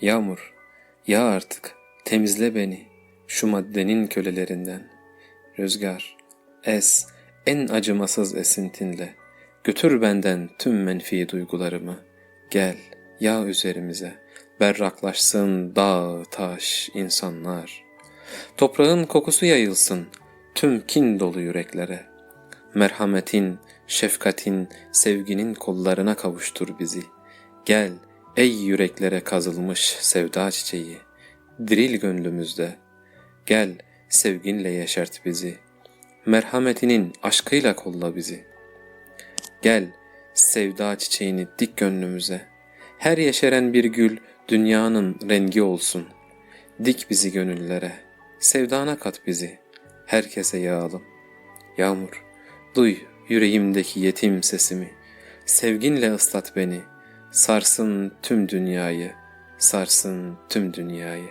Yağmur, yağ artık, temizle beni şu maddenin kölelerinden. Rüzgar, es, en acımasız esintinle. Götür benden tüm menfi duygularımı. Gel, yağ üzerimize. Berraklaşsın dağ, taş, insanlar. Toprağın kokusu yayılsın tüm kin dolu yüreklere. Merhametin, şefkatin, sevginin kollarına kavuştur bizi. Gel, ey yüreklere kazılmış sevda çiçeği, diril gönlümüzde. Gel, sevginle yeşert bizi. Merhametinin aşkıyla kolla bizi. Gel, sevda çiçeğini dik gönlümüze. Her yeşeren bir gül dünyanın rengi olsun. Dik bizi gönüllere, sevdana kat bizi. Herkese yağalım. Yağmur, duy yüreğimdeki yetim sesimi. Sevginle ıslat beni. Sarsın tüm dünyayı, sarsın tüm dünyayı.